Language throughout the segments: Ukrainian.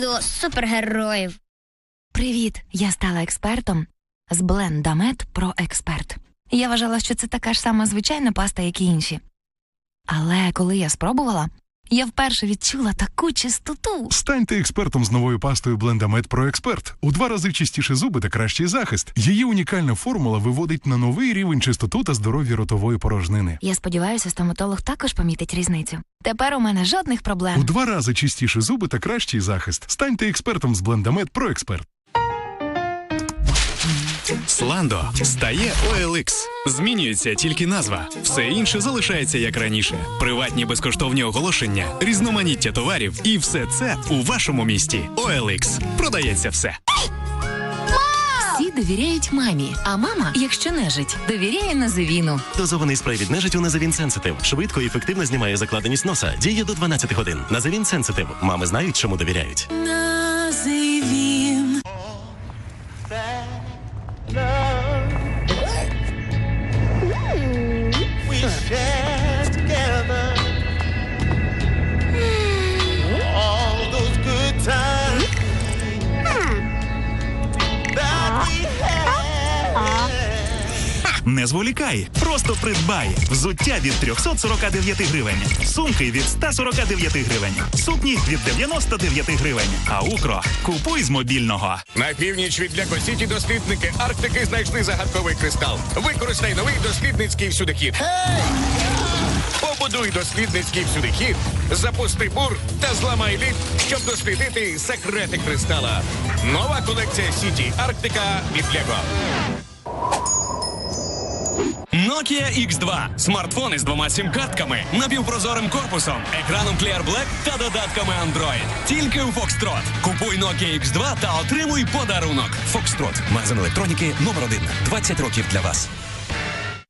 До супергероїв. Привіт! Я стала експертом з Blendamет про експерт. Я вважала, що це така ж сама звичайна паста, як і інші. Але коли я спробувала, я вперше відчула таку чистоту. Станьте експертом з новою пастою Blendamed Pro Expert. У два рази чистіші зуби та кращий захист. Її унікальна формула виводить на новий рівень чистоту та здоров'я ротової порожнини. Я сподіваюся, стоматолог також помітить різницю. Тепер у мене жодних проблем. У два рази чистіші зуби та кращий захист. Станьте експертом з Blendamed Pro Expert. Сландо стає OLX. Змінюється тільки назва. Все інше залишається як раніше. Приватні безкоштовні оголошення, різноманіття товарів і все це у вашому місті. OLX. Продається все. Всі довіряють мамі, а мама, якщо нежить, довіряє Називіну. Дозований спрей від нежиттю Назавін Сенситив. Швидко і ефективно знімає закладеність носа. Діє до 12 годин. Назавін Сенситив. Мами знають, чому довіряють. Зволікай, просто придбай. Взуття від 349 гривень, сумки від 149 гривень, сукні від 99 гривень. А укро купуй з мобільного. На північ від Ляко-Сіті дослідники Арктики знайшли загадковий кристал. Використай новий дослідницький всюдихід. Побудуй дослідницький всюдихід, запусти бур та зламай лід, щоб дослідити секрети кристала. Нова колекція Сіті Арктика від Лего. Nokia X2. Смартфони з двома сім-картками, напівпрозорим корпусом, екраном Clear Black та додатками Android. Тільки у Foxtrot. Купуй Nokia X2 та отримуй подарунок. Фокстрот, магазин електроніки номер 1 20 років для вас.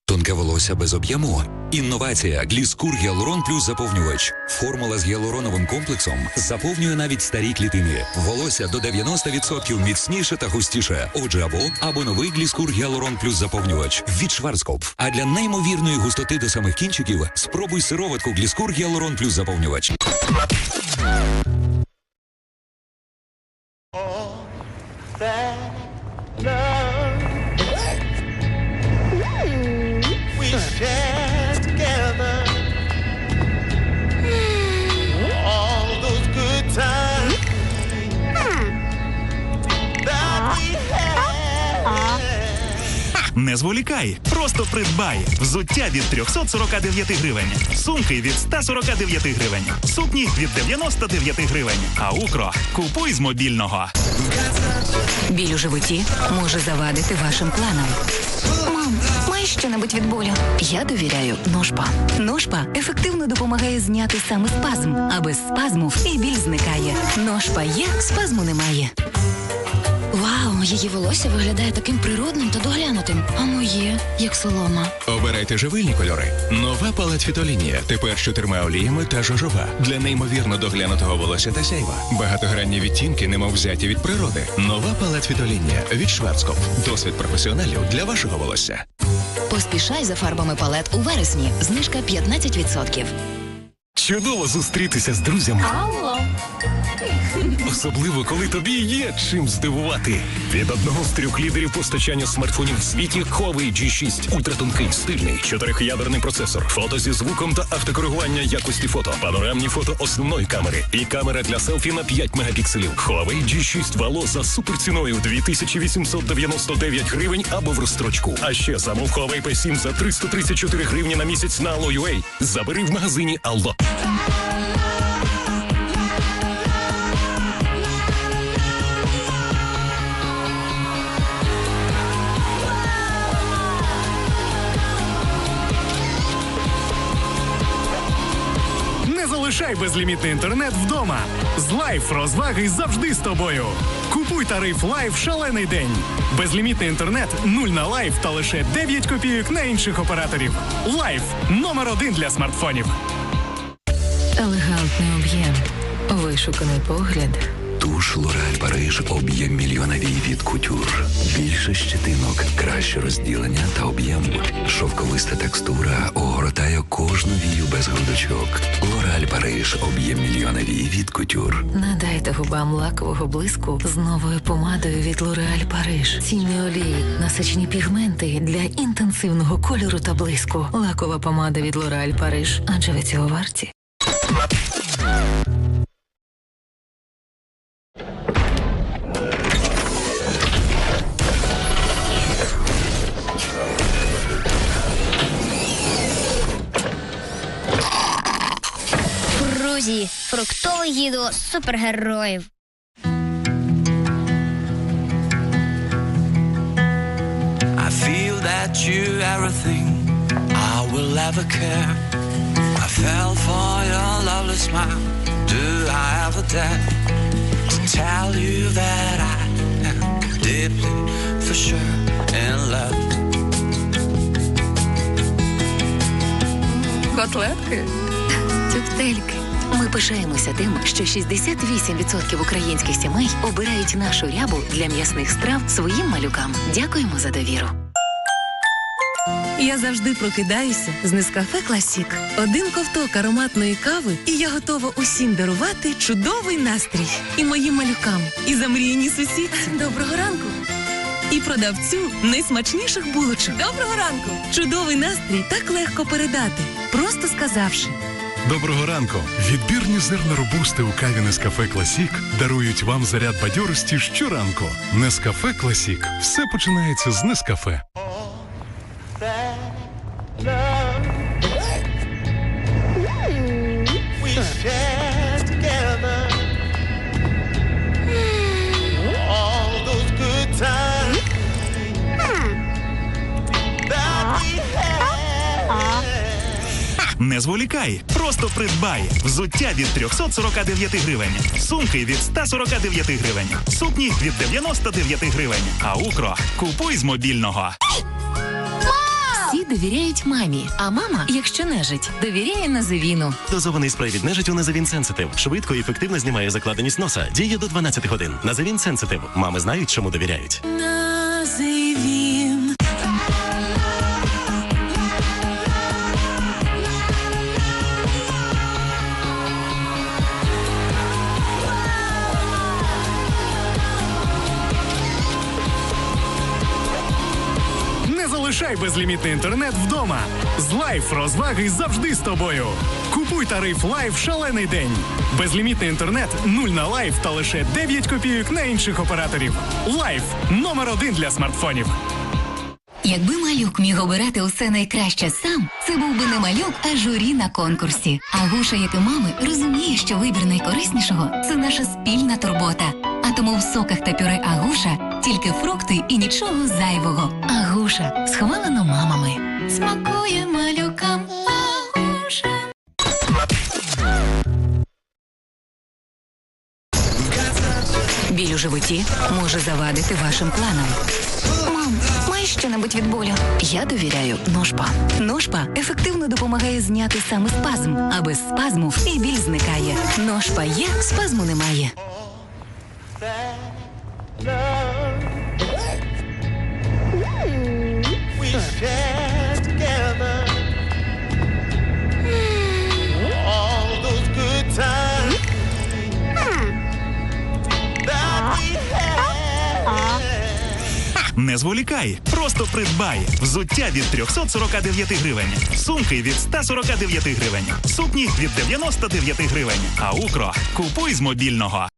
Тонке волосся без об'єму. Інновація Гліскур Гіалурон плюс заповнювач. Формула з гіалуроновим комплексом заповнює навіть старі клітини. Волосся до 90% міцніше та густіше. Отже, або або новий Гліскур Гіалурон плюс заповнювач від Шварцкоп. А для неймовірної густоти до самих кінчиків спробуй сироватку Гліскур Гіалурон плюс заповнювач. Love зволікай, просто придбай. Взуття від 349 гривень, сумки від 149 гривень, сукні від 99 гривень. А укро купуй з мобільного. Біль у животі може завадити вашим планам. Мам, маєш що-небудь від болю? Я довіряю ножпа. Ножпа ефективно допомагає зняти саме спазм, а без спазму і біль зникає. Ножпа є, спазму немає. Її волосся виглядає таким природним та доглянутим, а моє як солома. Обирайте живильні кольори. Нова палет фітолінія. Тепер з чотирма оліями та жожова. Для неймовірно доглянутого волосся та сяйва. Багатогранні відтінки, немов взяті від природи. Нова палет фітолінія від Шварцкоп. Досвід професіоналів для вашого волосся. Поспішай за фарбами палет у вересні. Знижка 15%. Чудово зустрітися з друзями. Особливо, коли тобі є чим здивувати. Від одного з трьох лідерів постачання смартфонів в світі Huawei G6. Ультратонкий, стильний, чотирих'ядерний процесор, фото зі звуком та автокоригування якості фото, панорамні фото основної камери і камера для селфі на 5 мегапікселів. Huawei G6 Valo за суперціною 2899 гривень або в розстрочку. А ще замов Huawei P7 за 334 гривні на місяць на Allo.ua. Забери в магазині Allo. Залишай безлімітний інтернет вдома. З лайф розваги завжди з тобою. Купуй тариф лайф шалений день. Безлімітний інтернет нуль на лайф та лише 9 копійок на інших операторів. Лайф номер один для смартфонів. Елегантний об'єм, вишуканий погляд. Туш Лореаль Париж об'єм мільйоновий від кутюр. Більше щетинок, краще розділення та об'єм. Шовковиста текстура огортає кожну вію без грудочок. Лореаль Париж об'єм мільйоновий від кутюр. Надайте губам лакового блиску з новою помадою від L'Oréal Париж. Цінні олії, насичені пігменти для інтенсивного кольору та блиску. Лакова помада від L'Oréal Париж. Адже ви цього варті. Друзі, фруктове гідо супергероїв. I feel that you're everything I will ever care. I fell for your lovely smile. Do I ever dare to tell you that I am deeply for sure in love? Котлетки? Тюптельки. Ми пишаємося тим, що 68% українських сімей обирають нашу рябу для м'ясних страв своїм малюкам. Дякуємо за довіру. Я завжди прокидаюся з Нескафе Класік. Один ковток ароматної кави, і я готова усім дарувати чудовий настрій. І моїм малюкам, і замріяні сусідці. Доброго ранку. І продавцю найсмачніших булочок. Доброго ранку! Чудовий настрій так легко передати, просто сказавши. Доброго ранку! Відбірні зерна робусти у каві Нескафе Класік дарують вам заряд бадьорості щоранку. Нескафе Класік. Все починається з Нескафе. Не зволікай, просто придбай. Взуття від 349 гривень, сумки від 149 гривень, сукні від 99 гривень. А укро купуй з мобільного. Всі довіряють мамі, а мама, якщо нежить, довіряє Називіну. Дозований спрей від нежиттю Назавін Сенситив. Швидко і ефективно знімає закладеність носа. Діє до 12 годин. Назавін Сенситив. Мами знають, чому довіряють. Називін. Залишай безлімітний інтернет вдома. З лайф розваги завжди з тобою. Купуй тариф лайф шалений день. Безлімітний інтернет нуль на лайф та лише 9 копійок на інших операторів. Лайф номер один для смартфонів. Якби малюк міг обирати усе найкраще сам, це був би не малюк, а журі на конкурсі. А гуша, як і мами, розуміє, що вибір найкориснішого це наша спільна турбота. А тому в соках та пюре Агуша тільки фрукти і нічого зайвого. Агуша схвалено мамами. Смакує малюкам. Агуша. Біль у животі може завадити вашим планам. Мам, маєш що-небудь від болю? Я довіряю ножпа. Ножпа ефективно допомагає зняти саме спазм, а без спазму і біль зникає. Ножпа є, спазму немає. Не зволікай, просто придбай. Взуття від 349 гривень, сумки від 149 гривень, сукні від 99 гривень. А укро купуй з мобільного.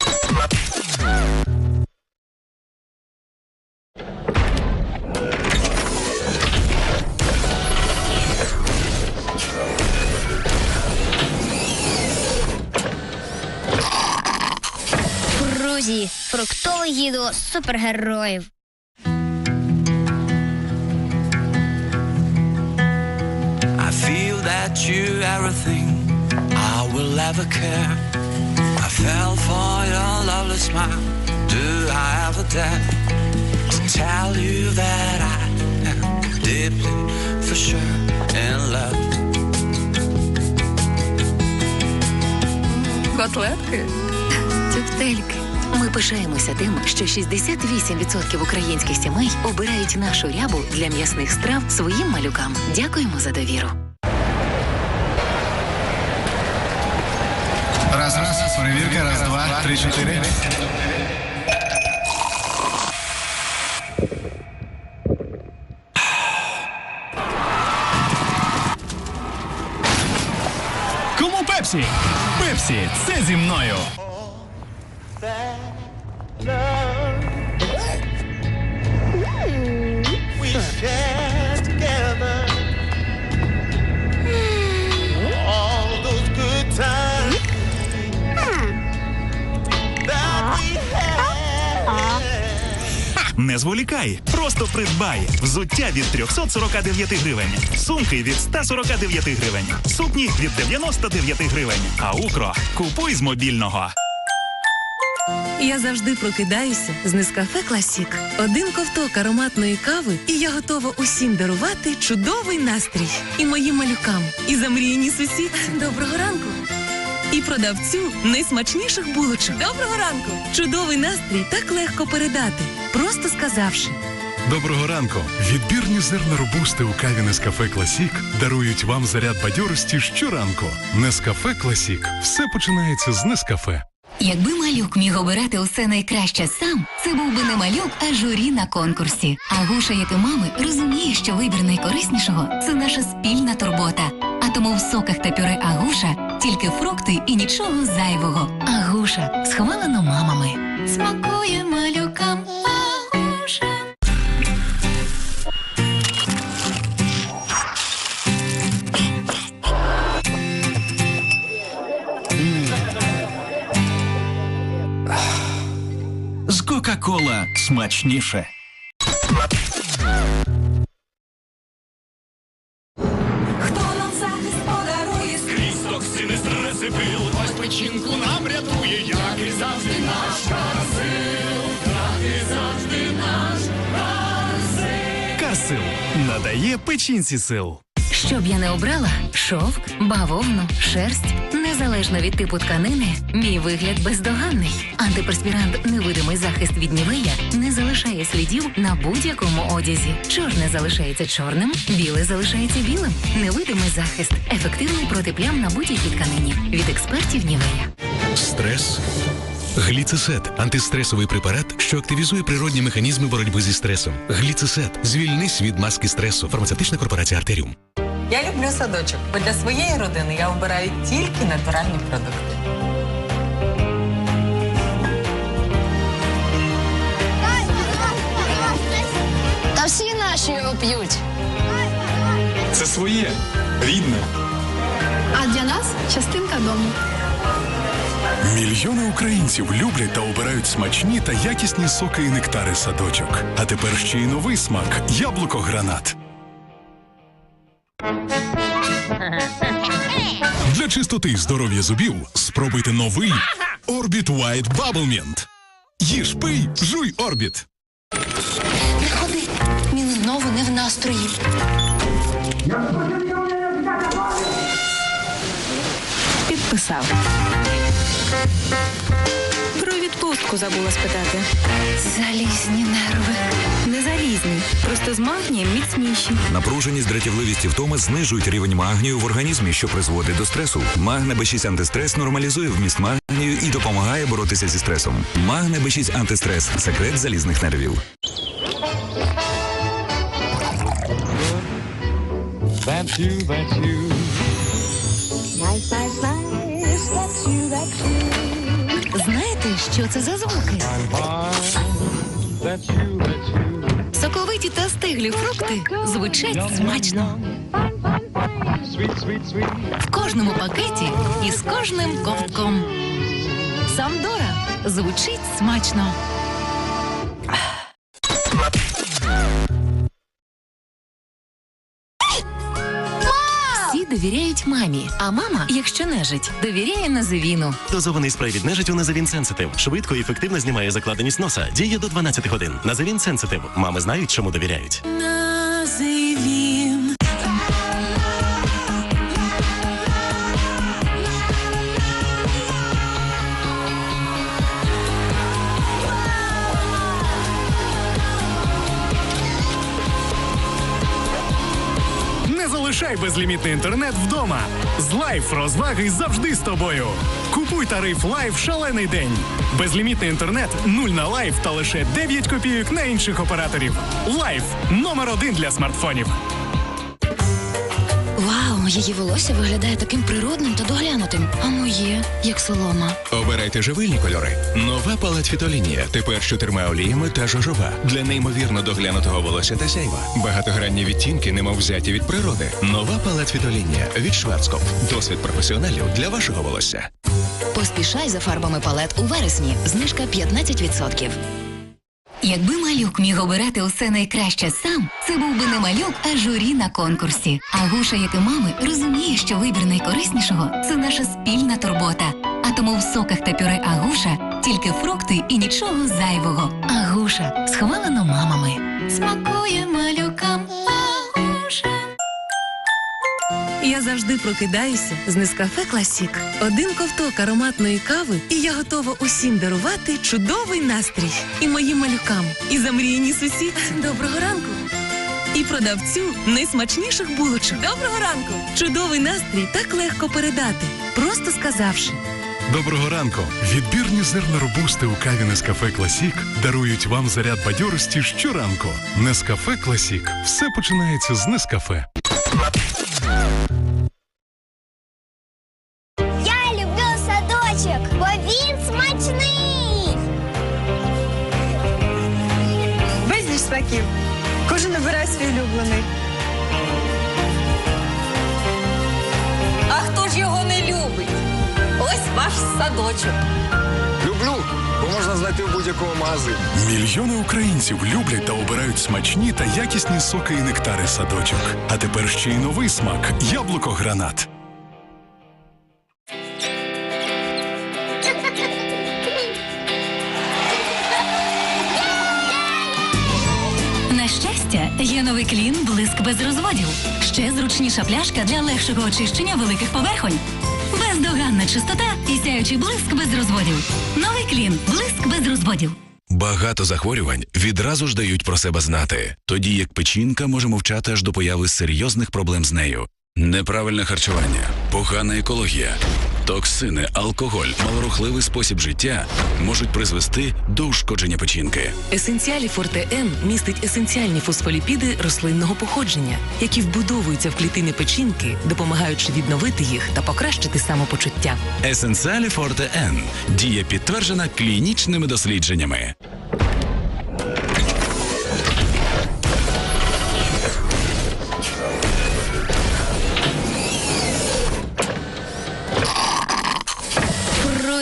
Друзі, фруктове гідо супергероїв. I feel that you're everything I will ever care. I fell for your lovely smile. Do I ever dare to tell you that I am deeply for sure in love? Котлетки? Тюптельки. Ми пишаємося тим, що 68% українських сімей обирають нашу рябу для м'ясних страв своїм малюкам. Дякуємо за довіру. Раз, раз, перевірка, раз, два, три, чотири. Кому Пепсі? Пепсі, це зі мною. Зволікай, просто придбай. Взуття від 349 гривень. Сумки від 149 гривень. Сукні від 99 гривень. А укро купуй з мобільного. Я завжди прокидаюся з Нескафе Класік. Один ковток ароматної кави, і я готова усім дарувати чудовий настрій. І моїм малюкам, і замріяні сусідці. Доброго ранку. І продавцю найсмачніших булочок. Доброго ранку! Чудовий настрій так легко передати, просто сказавши. Доброго ранку! Відбірні зерна робусти у каві Нескафе Класік дарують вам заряд бадьорості щоранку. Нескафе Класік. Все починається з Нескафе. Якби малюк міг обирати усе найкраще сам, це був би не малюк, а журі на конкурсі. Агуша, як і мами, розуміє, що вибір найкориснішого це наша спільна турбота. А тому в соках та пюре Агуша тільки фрукти і нічого зайвого. Агуша схвалено мамами. Смакує малюкам. Агуша. З Кока-Кола смачніше. Печінці сил. Щоб я не обрала шовк, бавовну, шерсть, незалежно від типу тканини, мій вигляд бездоганний. Антиперспірант невидимий захист від нівея не залишає слідів на будь-якому одязі. Чорне залишається чорним, біле залишається білим. Невидимий захист ефективний проти плям на будь-якій тканині від експертів нівея. Стрес. Гліцесет антистресовий препарат, що активізує природні механізми боротьби зі стресом. Гліцесет. Звільнись від маски стресу. Фармацевтична корпорація Артеріум. Я люблю садочок, бо для своєї родини я обираю тільки натуральні продукти. Та всі наші його п'ють. Це своє, рідне. А для нас частинка дому. Мільйони українців люблять та обирають смачні та якісні соки і нектари садочок. А тепер ще й новий смак яблуко-гранат. Для чистоти і здоров'я зубів спробуйте новий Orbit White Bubble Mint. Їж пий, жуй Орбіт. Не ходи, він знову не в настрої. Підписав. Про відпустку забула спитати. Залізні нерви. Не залізні, просто з магнієм міцніші. Напруженість, дратівливість і втома знижують рівень магнію в організмі, що призводить до стресу. Магне Б6 антистрес нормалізує вміст магнію і допомагає боротися зі стресом. Магне Б6 антистрес секрет залізних нервів. That's you, that's you. Nice, nice, nice, Знаєте, що це за звуки? Соковиті та стиглі фрукти звучать смачно. В кожному пакеті і з кожним ковтком. Самдора звучить смачно. Довіряють мамі, а мама, якщо нежить, довіряє називіну. Дозований спрей від нежиттю Називін Сенситив. Швидко і ефективно знімає закладеність носа. Діє до 12 годин. Називін Сенситив. Мами знають, чому довіряють. Називін. Залишай безлімітний інтернет вдома. З лайф розваги завжди з тобою. Купуй тариф лайф шалений день. Безлімітний інтернет, нуль на лайф та лише 9 копійок на інших операторів. Лайф номер один для смартфонів. Її волосся виглядає таким природним та доглянутим. А моє як солома. Обирайте живильні кольори. Нова палет фітолінія. Тепер з чотирма оліями та жожова. Для неймовірно доглянутого волосся та сяйва. Багатогранні відтінки, немов взяті від природи. Нова палет фітолінія від Шварцкоп. Досвід професіоналів для вашого волосся. Поспішай за фарбами палет у вересні. Знижка 15%. Якби малюк міг обирати усе найкраще сам, це був би не малюк, а журі на конкурсі. А гуша, як і мами, розуміє, що вибір найкориснішого це наша спільна турбота. А тому в соках та пюре Агуша тільки фрукти і нічого зайвого. Агуша схвалено мамами. Смакує малюкам. Агуша. Я завжди прокидаюся з Нескафе Класік. Один ковток ароматної кави, і я готова усім дарувати чудовий настрій. І моїм малюкам, і замріяні сусідці. Доброго ранку. І продавцю найсмачніших булочок. Доброго ранку! Чудовий настрій так легко передати, просто сказавши. Доброго ранку! Відбірні зерна робусти у каві Нескафе Класік дарують вам заряд бадьорості щоранку. Нескафе Класік. Все починається з Нескафе. Українців люблять та обирають смачні та якісні соки і нектари садочок. А тепер ще й новий смак яблуко гранат. На щастя, є новий клін блиск без розводів. Ще зручніша пляшка для легшого очищення великих поверхонь. Бездоганна чистота і сяючий блиск без розводів. Новий клін блиск без розводів. Багато захворювань відразу ж дають про себе знати, тоді як печінка може мовчати аж до появи серйозних проблем з нею. Неправильне харчування, погана екологія, токсини, алкоголь, малорухливий спосіб життя можуть призвести до ушкодження печінки. Есенціалі Форте М містить есенціальні фосфоліпіди рослинного походження, які вбудовуються в клітини печінки, допомагаючи відновити їх та покращити самопочуття. Есенціалі Форте Н. Дія підтверджена клінічними дослідженнями.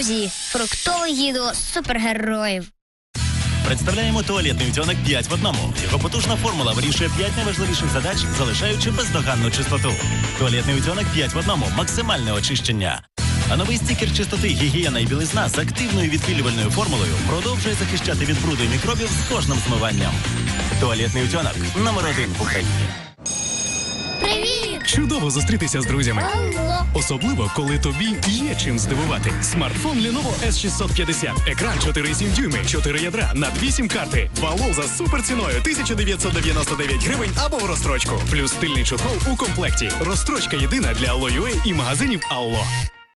Друзі, фруктовий гідо супергероїв. Представляємо туалетний утенок 5 в одному. Його потужна формула вирішує 5 найважливіших задач, залишаючи бездоганну чистоту. Туалетний утенок 5 в одному. Максимальне очищення. А новий стікер чистоти гігієна і білизна з активною відпілювальною формулою продовжує захищати від бруду і мікробів з кожним змиванням. Туалетний утенок номер один в Україні. Привіт! Чудово зустрітися з друзями. Особливо, коли тобі є чим здивувати. Смартфон Lenovo S650. Екран 4,7 дюйми, 4 ядра на 8 карти. Валов за суперціною 1999 гривень або в розстрочку. Плюс стильний чохол у комплекті. Розстрочка єдина для Allo.ua і магазинів Allo.